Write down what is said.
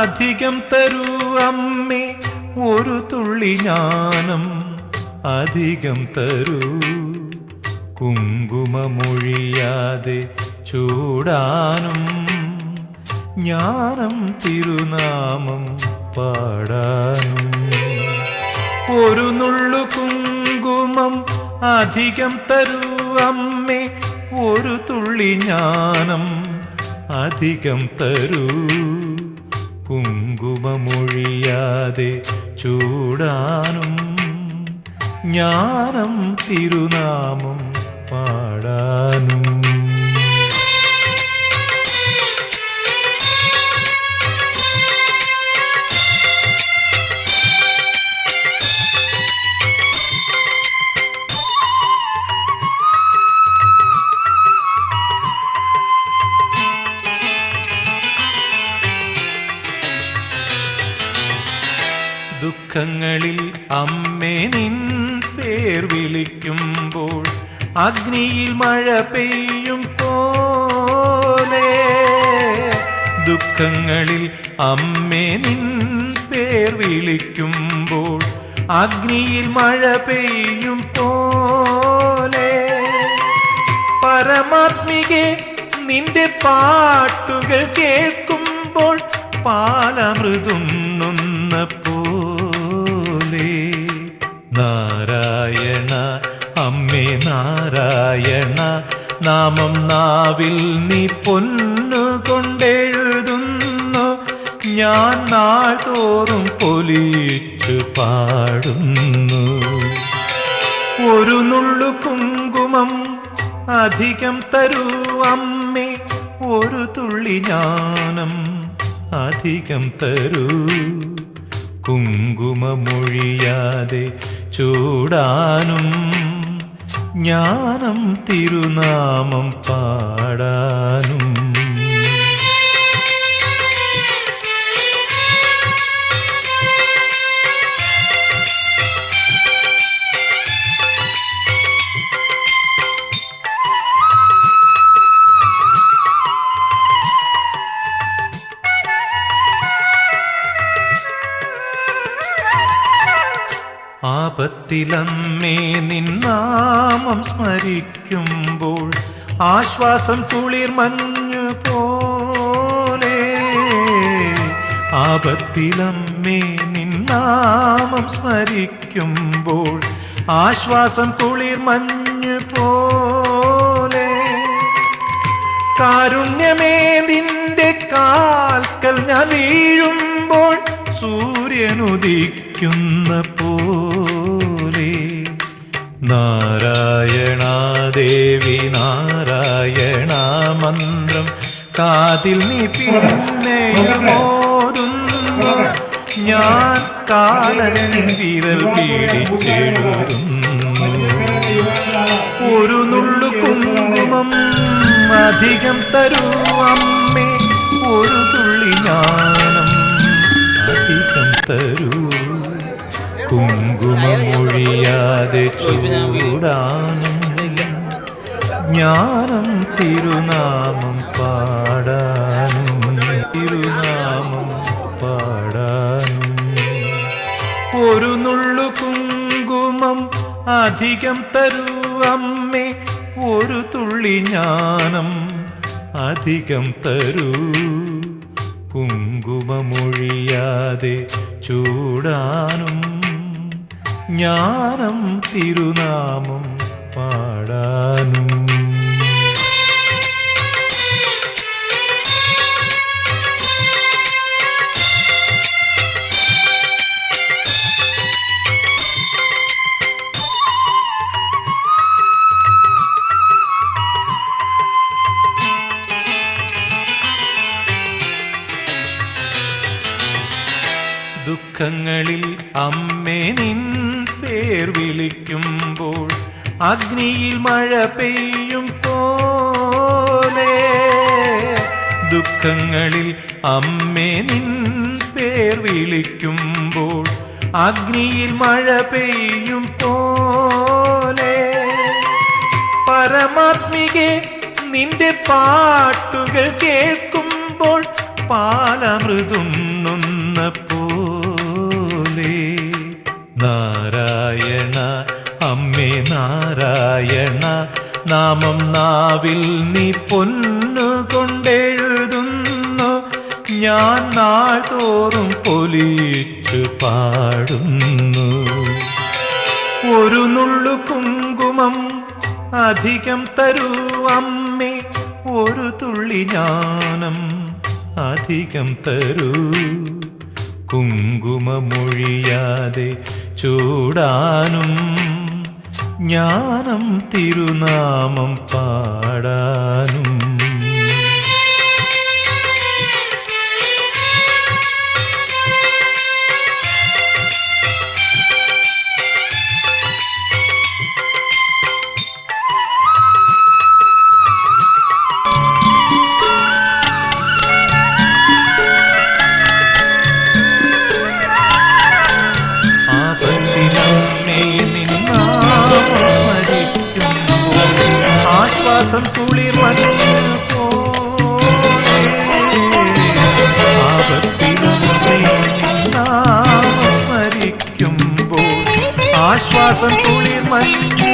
അധികം തരൂ അമ്മേ. ഒരു തുള്ളി ജ്ഞാനം അധികം തരൂ. കുങ്കുമമൊഴിയാതെ ചൂടാനും ജ്ഞാനം തിരുനാമം പാടാനും. ഒരു നുള്ളു കുങ്കുമം അധികം തരൂ അമ്മേ. ഒരു തുള്ളി ജ്ഞാനം അധികം തരൂ. കുങ്കുമമൊഴിയാതെ ചൂടാനും ജ്ഞാനം തിരുനാമം പാടാനും. ദുഃഖങ്ങളിൽ അമ്മേ നിൻ പേർ വിളിക്കുമ്പോൾ അഗ്നിയിൽ മഴ പെയ്യും പോലെ. ദുഃഖങ്ങളിൽ അമ്മേ നിൻ പേർ വിളിക്കുമ്പോൾ അഗ്നിയിൽ മഴ പെയ്യും പോലെ. പരമാത്മികെ നിന്റെ പാട്ടുകൾ കേൾക്കുമ്പോൾ പാലമൃതുണ്ണുന്ന നാമം നാവിൽ നീ പൊന്നു കൊണ്ടെഴുതുന്നു ഞാൻ നാൾ തോറും പൊലിച്ചു പാടുന്നു. ഒരു നുള്ളു കുങ്കുമം അധികം തരൂ അമ്മേ. ഒരു തുള്ളി ജ്ഞാനം അധികം തരൂ. കുങ്കുമമൊഴിയാതെ ചൂടാനും ജ്ഞാനം തിരുനാമം പാടാനും ആപത്തിലമ്മേ നിന്നാമം സ്മരിക്കുമ്പോൾ ആശ്വാസം കുളിർ മഞ്ഞു പോലെ ആപത്തിലമ്മേ നിന്നാമം സ്മരിക്കുമ്പോൾ ആശ്വാസം കുളിർ മഞ്ഞു പോലെ കാരുണ്യമേ നിന്റെ കാൽക്കൽ ഞാൻ വീഴുമ്പോൾ സൂര്യനുദിക്കുന്ന പോലെ. നാരായണ ദേവി നാരായണ മന്ത്രം. കാതിൽ നീ പിന്നെ മോതുന്നു ഞാൻ കാലനിൽ വിരൽ പിടിച്ചെഴുതുന്നു ഒരു നുള്ളു കുങ്കുമം അധികം തരൂ അധികം തരൂ അമ്മേ ഒരു തുള്ളി ജ്ഞാനം അധികം തരൂ. കുങ്കുമമൊഴിയാതെ ചൂടാനും ജ്ഞാനം തിരുനാമം പാടാനും ദുഃഖങ്ങളിൽ അമ്മേ നിൻ പേർ വിളിക്കുമ്പോൾ അഗ്നിയിൽ മഴ പെയ്യും പോലെ. ദുഃഖങ്ങളിൽ അമ്മേ നിൻ പേർ വിളിക്കുമ്പോൾ അഗ്നിയിൽ മഴ പെയ്യും പോലെ. പരമാത്മികെ നിന്റെ പാട്ടുകൾ കേൾക്കുമ്പോൾ പാലമൃതുണ്ണുന്ന പോലെ നാരായണ അമ്മേ നാരായണ നാമം നാവിൽ നീ പൊന്നു കൊണ്ടെഴുതുന്നു ഞാൻ നാൾ തോറും പൊലിച്ചു പാടുന്നു. ഒരു നുള്ളു കുങ്കുമം അധികം തരൂ അമ്മേ ഒരു തുള്ളി ജ്ഞാനം അധികം തരൂ. കുങ്കുമമൊഴിയാതെ ചൂടാനും ജ്ഞാനം തിരുനാമം പാടാനും ആശ്വാസം കുളിർ മഞ്ഞ്